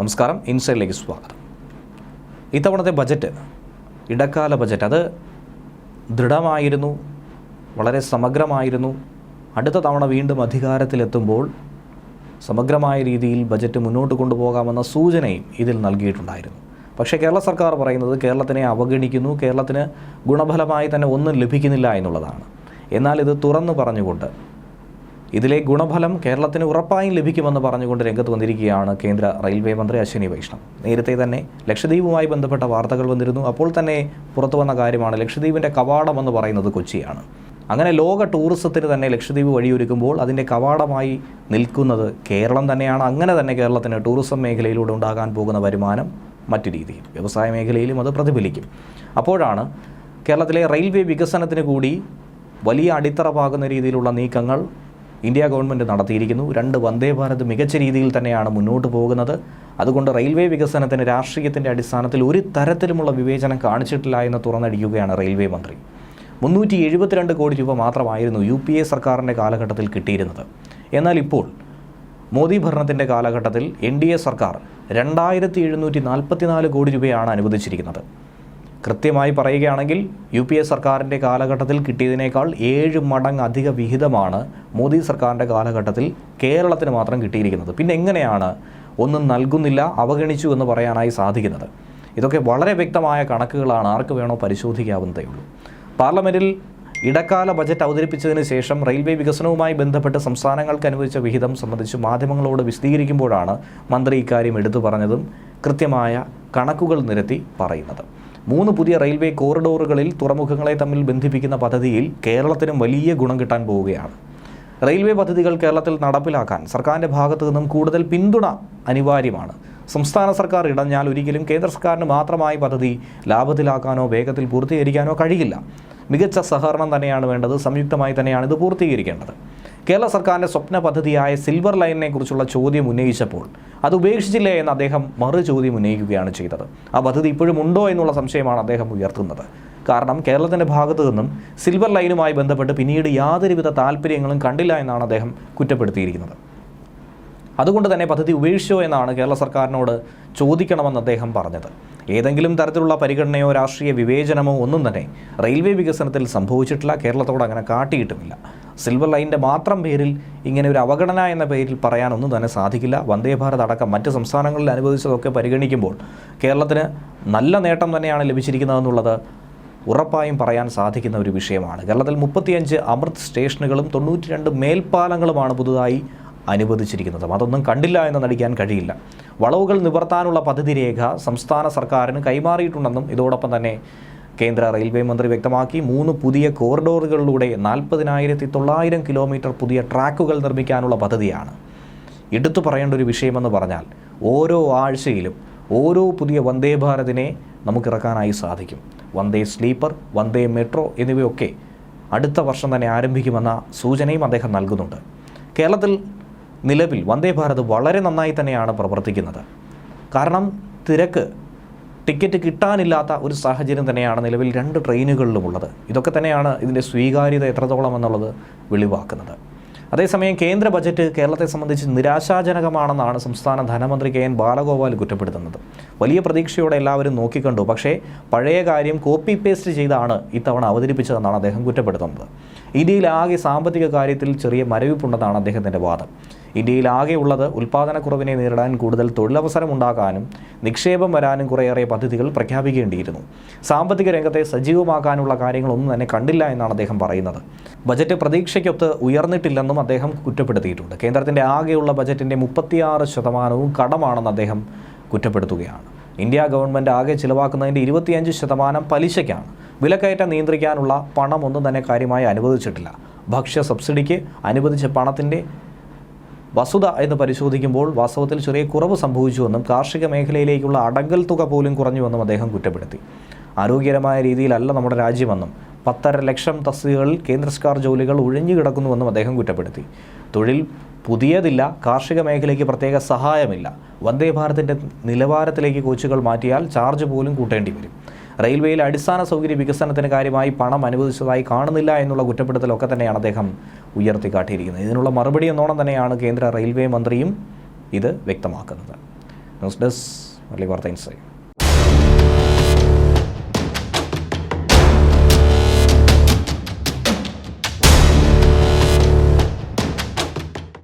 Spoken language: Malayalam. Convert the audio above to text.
നമസ്കാരം ഇൻസൈഡിലേക്ക് സ്വാഗതം. ഇത്തവണത്തെ ബജറ്റ് ഇടക്കാല ബജറ്റ് അത് ദൃഢമായിരുന്നു വളരെ സമഗ്രമായിരുന്നു. അടുത്ത തവണ വീണ്ടും അധികാരത്തിലെത്തുമ്പോൾ സമഗ്രമായ രീതിയിൽ ബജറ്റ് മുന്നോട്ട് കൊണ്ടുപോകാമെന്ന സൂചനയും ഇതിൽ നൽകിയിട്ടുണ്ടായിരുന്നു. പക്ഷേ കേരള സർക്കാർ പറയുന്നത് കേരളത്തിനെ അവഗണിക്കുന്നു കേരളത്തിന് ഗുണഫലമായി തന്നെ ഒന്നും ലഭിക്കുന്നില്ല എന്നുള്ളതാണ്. എന്നാൽ ഇത് തുറന്നു പറഞ്ഞുകൊണ്ട് ഇതിലെ ഗുണഫലം കേരളത്തിന് ഉറപ്പായും ലഭിക്കുമെന്ന് പറഞ്ഞുകൊണ്ട് രംഗത്ത് വന്നിരിക്കുകയാണ് കേന്ദ്ര റെയിൽവേ മന്ത്രി അശ്വിനി വൈഷ്ണവ്. നേരത്തെ തന്നെ ലക്ഷദ്വീപുമായി ബന്ധപ്പെട്ട വാർത്തകൾ വന്നിരുന്നു. അപ്പോൾ തന്നെ പുറത്തു വന്ന കാര്യമാണ് ലക്ഷദ്വീപിന്റെ കവാടം എന്ന് പറയുന്നത് കൊച്ചിയാണ്. അങ്ങനെ ലോക ടൂറിസത്തിന് തന്നെ ലക്ഷദ്വീപ് വഴിയൊരുക്കുമ്പോൾ അതിന്റെ കവാടമായി നിൽക്കുന്നത് കേരളം തന്നെയാണ്. അങ്ങനെ തന്നെ കേരളത്തിന് ടൂറിസം മേഖലയിലൂടെ ഉണ്ടാകാൻ പോകുന്ന വരുമാനം മറ്റു രീതിയിൽ വ്യവസായ മേഖലയിലും അത് പ്രതിഫലിക്കും. അപ്പോഴാണ് കേരളത്തിലെ റെയിൽവേ വികസനത്തിന് കൂടി വലിയ അടിത്തറ പാകുന്ന രീതിയിലുള്ള നീക്കങ്ങൾ ഇന്ത്യ ഗവൺമെന്റ് നടത്തിയിരിക്കുന്നു. രണ്ട് വന്ദേ ഭാരത് മികച്ച രീതിയിൽ തന്നെയാണ് മുന്നോട്ട് പോകുന്നത്. അതുകൊണ്ട് റെയിൽവേ വികസനത്തിന് രാഷ്ട്രീയത്തിന്റെ അടിസ്ഥാനത്തിൽ ഒരു തരത്തിലുമുള്ള വിവേചനം കാണിച്ചിട്ടില്ല എന്ന് തുറന്നടിക്കുകയാണ് റെയിൽവേ മന്ത്രി. മുന്നൂറ്റി എഴുപത്തിരണ്ട് കോടി രൂപ മാത്രമായിരുന്നു യു പി എ സർക്കാരിന്റെ കാലഘട്ടത്തിൽ കിട്ടിയിരുന്നത്. എന്നാൽ ഇപ്പോൾ മോദി ഭരണത്തിന്റെ കാലഘട്ടത്തിൽ എൻ ഡി എ സർക്കാർ രണ്ടായിരത്തി എഴുന്നൂറ്റി നാൽപ്പത്തിനാല് കോടി രൂപയാണ് അനുവദിച്ചിരിക്കുന്നത്. കൃത്യമായി പറയുകയാണെങ്കിൽ യു പി എ സർക്കാരിന്റെ കാലഘട്ടത്തിൽ കിട്ടിയതിനേക്കാൾ ഏഴ് മടങ്ങ് അധിക വിഹിതമാണ് മോദി സർക്കാരിന്റെ കാലഘട്ടത്തിൽ കേരളത്തിന് മാത്രം കിട്ടിയിരിക്കുന്നത്. പിന്നെ എങ്ങനെയാണ് ഒന്നും നൽകുന്നില്ല അവഗണിച്ചു എന്ന് പറയാനായി സാധിക്കുന്നത്? ഇതൊക്കെ വളരെ വ്യക്തമായ കണക്കുകളാണ് ആർക്ക് വേണോ പരിശോധിക്കാവുന്നതേ ഉള്ളൂ. പാർലമെന്റിൽ ഇടക്കാല ബജറ്റ് അവതരിപ്പിച്ചതിന് ശേഷം റെയിൽവേ വികസനവുമായി ബന്ധപ്പെട്ട് സംസ്ഥാനങ്ങൾക്ക് അനുവദിച്ച വിഹിതം സംബന്ധിച്ച് മാധ്യമങ്ങളോട് വിശദീകരിക്കുമ്പോഴാണ് മന്ത്രി ഇക്കാര്യം എടുത്തു പറഞ്ഞതും കൃത്യമായ കണക്കുകൾ നിരത്തി പറയുന്നത്. മൂന്ന് പുതിയ റെയിൽവേ കോറിഡോറുകളിൽ തുറമുഖങ്ങളെ തമ്മിൽ ബന്ധിപ്പിക്കുന്ന പദ്ധതിയിൽ കേരളത്തിനും വലിയ ഗുണം കിട്ടാൻ പോവുകയാണ്. റെയിൽവേ പദ്ധതികൾ കേരളത്തിൽ നടപ്പിലാക്കാൻ സർക്കാരിന്റെ ഭാഗത്തു നിന്നും കൂടുതൽ പിന്തുണ അനിവാര്യമാണ്. സംസ്ഥാന സർക്കാർ ഇടഞ്ഞാൽ ഒരിക്കലും കേന്ദ്ര സർക്കാരിന് മാത്രമായി പദ്ധതി ലാഭത്തിലാക്കാനോ വേഗത്തിൽ പൂർത്തീകരിക്കാനോ കഴിയില്ല. മികച്ച സഹകരണം തന്നെയാണ് വേണ്ടത്. സംയുക്തമായി തന്നെയാണ് ഇത് പൂർത്തീകരിക്കേണ്ടത്. കേരള സർക്കാരിന്റെ സ്വപ്ന പദ്ധതിയായ സിൽവർ ലൈനിനെ കുറിച്ചുള്ള ചോദ്യം ഉന്നയിച്ചപ്പോൾ അത് ഉപേക്ഷിച്ചില്ലേ എന്ന് അദ്ദേഹം മറു ചോദ്യം ഉന്നയിക്കുകയാണ് ചെയ്തത്. ആ പദ്ധതി ഇപ്പോഴും ഉണ്ടോ എന്നുള്ള സംശയമാണ് അദ്ദേഹം ഉയർത്തുന്നത്. കാരണം കേരളത്തിന്റെ ഭാഗത്തു നിന്നും സിൽവർ ലൈനുമായി ബന്ധപ്പെട്ട് പിന്നീട് യാതൊരുവിധ താല്പര്യങ്ങളും കണ്ടില്ല എന്നാണ് അദ്ദേഹം കുറ്റപ്പെടുത്തിയിരിക്കുന്നത്. അതുകൊണ്ട് തന്നെ പദ്ധതി ഉപേക്ഷിച്ചോ എന്നാണ് കേരള സർക്കാരിനോട് ചോദിക്കണമെന്ന് അദ്ദേഹം പറഞ്ഞത്. ഏതെങ്കിലും തരത്തിലുള്ള പരിഗണനയോ രാഷ്ട്രീയ വിവേചനമോ ഒന്നും തന്നെ റെയിൽവേ വികസനത്തിൽ സംഭവിച്ചിട്ടില്ല. കേരളത്തോട് അങ്ങനെ കാട്ടിയിട്ടുമില്ല. സിൽവർ ലൈനിന്റെ മാത്രം പേരിൽ ഇങ്ങനെ ഒരു അവഗണന എന്ന പേരിൽ പറയാനൊന്നും തന്നെ സാധിക്കില്ല. വന്ദേ ഭാരത് അടക്കം മറ്റ് സംസ്ഥാനങ്ങളിൽ അനുവദിച്ചതൊക്കെ പരിഗണിക്കുമ്പോൾ കേരളത്തിന് നല്ല നേട്ടം തന്നെയാണ് ലഭിച്ചിരിക്കുന്നതെന്നുള്ളത് ഉറപ്പായും പറയാൻ സാധിക്കുന്ന ഒരു വിഷയമാണ്. കേരളത്തിൽ മുപ്പത്തിയഞ്ച് അമൃത് സ്റ്റേഷനുകളും തൊണ്ണൂറ്റി രണ്ട് മേൽപ്പാലങ്ങളുമാണ് പുതുതായി അനുവദിച്ചിരിക്കുന്നത്. അതൊന്നും കണ്ടില്ല എന്ന് നടിക്കാൻ കഴിയില്ല. വളവുകൾ നിവർത്താനുള്ള പദ്ധതി രേഖ സംസ്ഥാന സർക്കാരിന് കൈമാറിയിട്ടുണ്ടെന്നും ഇതോടൊപ്പം തന്നെ കേന്ദ്ര റെയിൽവേ മന്ത്രി വ്യക്തമാക്കി മൂന്ന് പുതിയ കോറിഡോറുകളിലൂടെ നാൽപ്പതിനായിരത്തി തൊള്ളായിരം കിലോമീറ്റർ പുതിയ ട്രാക്കുകൾ നിർമ്മിക്കാനുള്ള പദ്ധതിയാണ്. എടുത്തു പറയേണ്ട ഒരു വിഷയമെന്ന് പറഞ്ഞാൽ ഓരോ ആഴ്ചയിലും ഓരോ പുതിയ വന്ദേ ഭാരതിനെ നമുക്കിറക്കാനായി സാധിക്കും. വന്ദേ സ്ലീപ്പർ വന്ദേ മെട്രോ എന്നിവയൊക്കെ അടുത്ത വർഷം തന്നെ ആരംഭിക്കുമെന്ന സൂചനയും അദ്ദേഹം നൽകുന്നുണ്ട്. കേരളത്തിൽ നിലവിൽ വന്ദേ ഭാരത് വളരെ നന്നായി തന്നെയാണ് പ്രവർത്തിക്കുന്നത്. കാരണം തിരക്ക് ടിക്കറ്റ് കിട്ടാനില്ലാത്ത ഒരു സാഹചര്യം തന്നെയാണ് നിലവിൽ രണ്ട് ട്രെയിനുകളിലും ഉള്ളത്. ഇതൊക്കെ തന്നെയാണ് ഇതിന്റെ സ്വീകാര്യത എത്രത്തോളം എന്നുള്ളത് വെളിവാക്കുന്നത്. അതേസമയം കേന്ദ്ര ബജറ്റ് കേരളത്തെ സംബന്ധിച്ച് നിരാശാജനകമാണെന്നാണ് സംസ്ഥാന ധനമന്ത്രി കെ എൻ ബാലഗോപാൽ കുറ്റപ്പെടുത്തുന്നത്. വലിയ പ്രതീക്ഷയോടെ എല്ലാവരും നോക്കിക്കണ്ടു. പക്ഷേ പഴയ കാര്യം കോപ്പി പേസ്റ്റ് ചെയ്താണ് ഇത്തവണ അവതരിപ്പിച്ചതെന്നാണ് അദ്ദേഹം കുറ്റപ്പെടുത്തുന്നത്. ഇന്ത്യയിൽ ആകെ സാമ്പത്തിക കാര്യത്തിൽ ചെറിയ മരവിപ്പുണ്ടെന്നാണ് അദ്ദേഹത്തിന്റെ വാദം. ഇന്ത്യയിൽ ഉള്ളത് ഉൽപ്പാദനക്കുറവിനെ നേരിടാൻ കൂടുതൽ തൊഴിലവസരം ഉണ്ടാക്കാനും നിക്ഷേപം വരാനും കുറേയേറെ പദ്ധതികൾ പ്രഖ്യാപിക്കേണ്ടിയിരുന്നു. സാമ്പത്തിക രംഗത്തെ സജീവമാക്കാനുള്ള കാര്യങ്ങളൊന്നും തന്നെ കണ്ടില്ല എന്നാണ് അദ്ദേഹം പറയുന്നത്. ബജറ്റ് പ്രതീക്ഷയ്ക്കൊത്ത് ഉയർന്നിട്ടില്ലെന്നും അദ്ദേഹം കുറ്റപ്പെടുത്തിയിട്ടുണ്ട്. കേന്ദ്രത്തിന്റെ ആകെയുള്ള ബജറ്റിന്റെ മുപ്പത്തിയാറ് ശതമാനവും കടമാണെന്ന് അദ്ദേഹം കുറ്റപ്പെടുത്തുകയാണ്. ഇന്ത്യ ഗവൺമെന്റ് ആകെ ചിലവാക്കുന്നതിന്റെ ഇരുപത്തിയഞ്ച് ശതമാനം പലിശയ്ക്കാണ്. വിലക്കയറ്റം നിയന്ത്രിക്കാനുള്ള പണമൊന്നും തന്നെ കാര്യമായി അനുവദിച്ചിട്ടില്ല. ഭക്ഷ്യ സബ്സിഡിക്ക് അനുവദിച്ച പണത്തിന്റെ വസ്തുത എന്ന് പരിശോധിക്കുമ്പോൾ വാസ്തവത്തിൽ ചെറിയ കുറവ് സംഭവിച്ചുവെന്നും കാർഷിക മേഖലയിലേക്കുള്ള അടങ്കൽ തുക പോലും കുറഞ്ഞുവെന്നും അദ്ദേഹം കുറ്റപ്പെടുത്തി. ആരോഗ്യകരമായ രീതിയിലല്ല നമ്മുടെ രാജ്യമെന്നും പത്തര ലക്ഷം തസ്തികകളിൽ കേന്ദ്ര സർക്കാർ ജോലികൾ ഒഴിഞ്ഞു കിടക്കുന്നുവെന്നും അദ്ദേഹം കുറ്റപ്പെടുത്തി. തൊഴിൽ പുതിയതില്ല കാർഷിക മേഖലയ്ക്ക് പ്രത്യേക സഹായമില്ല. വന്ദേ ഭാരതിന്റെ നിലവാരത്തിലേക്ക് കോച്ചുകൾ മാറ്റിയാൽ ചാർജ് പോലും കൂട്ടേണ്ടി വരും റെയിൽവേയിൽ അടിസ്ഥാന സൗകര്യ വികസനത്തിന് കാര്യമായി പണം അനുവദിച്ചതായി കാണുന്നില്ല എന്നുള്ള കുറ്റപ്പെടുത്തലൊക്കെ തന്നെയാണ് അദ്ദേഹം ഉയർത്തിക്കാട്ടിയിരിക്കുന്നത്. ഇതിനുള്ള മറുപടി എന്നോണം തന്നെയാണ് കേന്ദ്ര റെയിൽവേ മന്ത്രിയും ഇത് വ്യക്തമാക്കുന്നത്. ന്യൂസ് ഡെസ്ക് വാർത്ത ഇൻസൈറ്റ്.